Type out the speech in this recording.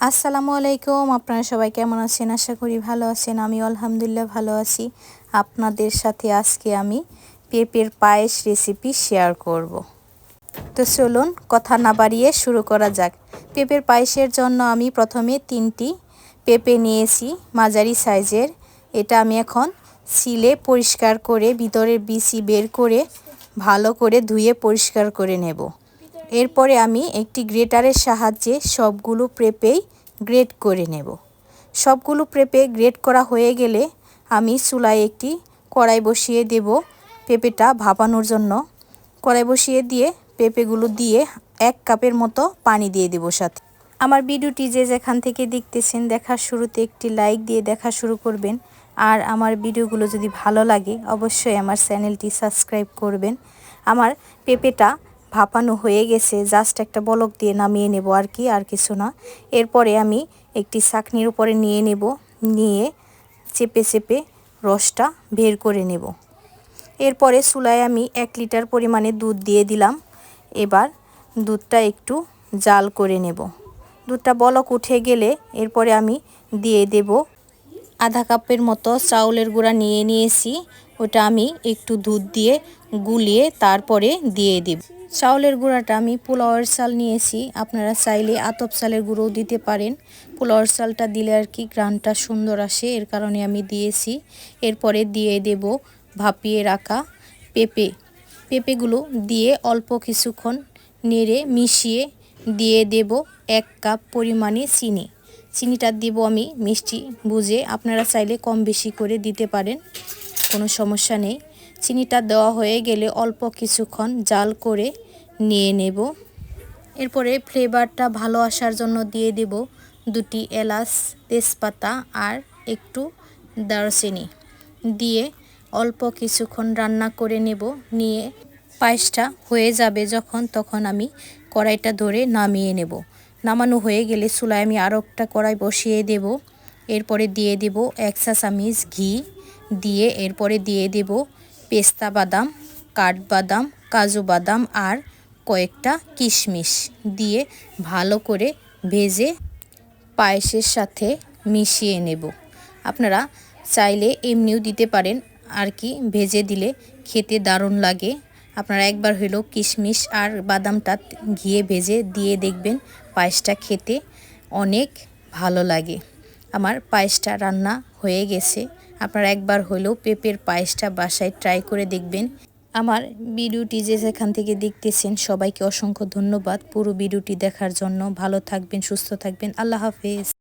আসসালামু আলাইকুম, আপনারা সবাই কেমন আছেন? আশা করি ভালো আছেন আমি আলহামদুলিল্লাহ ভালো আছি। আপনাদের সাথে আজকে আমি পেঁপের পায়েস রেসিপি শেয়ার করব। তো চলুন, কথা না বাড়িয়ে শুরু করা যাক। পেঁপের পায়েসের জন্য আমি প্রথমে তিনটি পেঁপে নিয়েছি, মাঝারি সাইজের। এটা আমি এখন সিলে পরিষ্কার করে, ভিতরের বিসি বের করে, ভালো করে ধুয়ে পরিষ্কার করে নেব। এরপরে আমি একটি গ্রেটারের সাহায্যে সবগুলো প্রেপেই গ্রেট করে নেব। সবগুলো প্রেপে গ্রেট করা হয়ে গেলে আমি চুলায় একটি কড়াই বসিয়ে দেব পেঁপেটা ভাপানোর জন্য। কড়াই বসিয়ে দিয়ে পেঁপেগুলো দিয়ে এক কাপের মতো পানি দিয়ে দেব সাথে। আমার ভিডিওটি যে যেখান থেকে দেখতেছেন, দেখার শুরুতে একটি লাইক দিয়ে দেখা শুরু করবেন। আর আমার ভিডিওগুলো যদি ভালো লাগে, অবশ্যই আমার চ্যানেলটি সাবস্ক্রাইব করবেন। আমার পেঁপেটা ভাপানো হয়ে গেছে জাস্ট একটা বলক দিয়ে নামিয়ে নেব আর কি, আর কিছু না। এরপরে আমি একটি চাকনির উপরে নিয়ে নেব, নিয়ে চেপে চেপে রসটা বের করে নেব। এরপরে চুলায় আমি এক লিটার পরিমাণে দুধ দিয়ে দিলাম। এবার দুধটা একটু জাল করে নেব। দুধটা বলক উঠে গেলে এরপরে আমি দিয়ে দেব আধা কাপের মতো চাউলের গুঁড়া নিয়ে নিয়েছি। ওটা আমি একটু দুধ দিয়ে গুলিয়ে তারপরে দিয়ে দেব। চাউলের গুঁড়াটা আমি পোলাওয়ের চাল নিয়েছি। আপনারা চাইলে আতপ চালের গুঁড়োও দিতে পারেন। পোলাওয়ের চালটা দিলে আর কি গ্রানটা সুন্দর আসে, এর কারণে আমি দিয়েছি। এরপরে দিয়ে দেব ভাপিয়ে রাখা পেঁপে। পেঁপেগুলো দিয়ে অল্প কিছুক্ষণ নেড়ে মিশিয়ে দিয়ে দেব এক কাপ পরিমাণে চিনি। চিনিটা দিব আমি মিষ্টি বুঝে। আপনারা চাইলে কম বেশি করে দিতে পারেন। কোনো সমস্যা নেই। চিনিটা দেওয়া হয়ে গেলে অল্প কিছুক্ষণ জাল করে নিয়ে নেব। এরপরে ফ্লেভারটা ভালো আসার জন্য দিয়ে দেব দুটি এলাচ, তেজপাতা আর একটু দারচিনি। দিয়ে অল্প কিছুক্ষণ রান্না করে নেব। নিয়ে পায়েসটা হয়ে যাবে যখন, তখন আমি কড়াইটা ধরে নামিয়ে নেব। নামানো হয়ে গেলে চুলায় আমি আরও একটা কড়াই বসিয়ে দেব। এরপরে দিয়ে দেব এক চামিচ ঘি, দিয়ে এরপরে দিয়ে দেব পেস্তা বাদাম, কাঠবাদাম, কাজু বাদাম আর কয়েকটা কিশমিশ দিয়ে ভালো করে ভেজে পায়েসের সাথে মিশিয়ে নেব। আপনারা চাইলে এমনিও দিতে পারেন, আর কি ভেজে দিলে খেতে দারুণ লাগে। আপনারা একবার হইলেও কিশমিশ আর বাদামটা ঘিয়ে ভেজে দিয়ে দেখবেন পায়েসটা খেতে অনেক ভালো লাগে। আমার পায়েসটা রান্না হয়ে গেছে। আপনারা একবার হলেও পেঁপের পায়েসটা বাসায় ট্রাই করে দেখবেন। আমার ভিডিওটি যে যেখান থেকে দেখতেছেন, সবাইকে অসংখ্য ধন্যবাদ পুরো ভিডিওটি দেখার জন্য। ভালো থাকবেন, সুস্থ থাকবেন। আল্লাহ হাফেজ।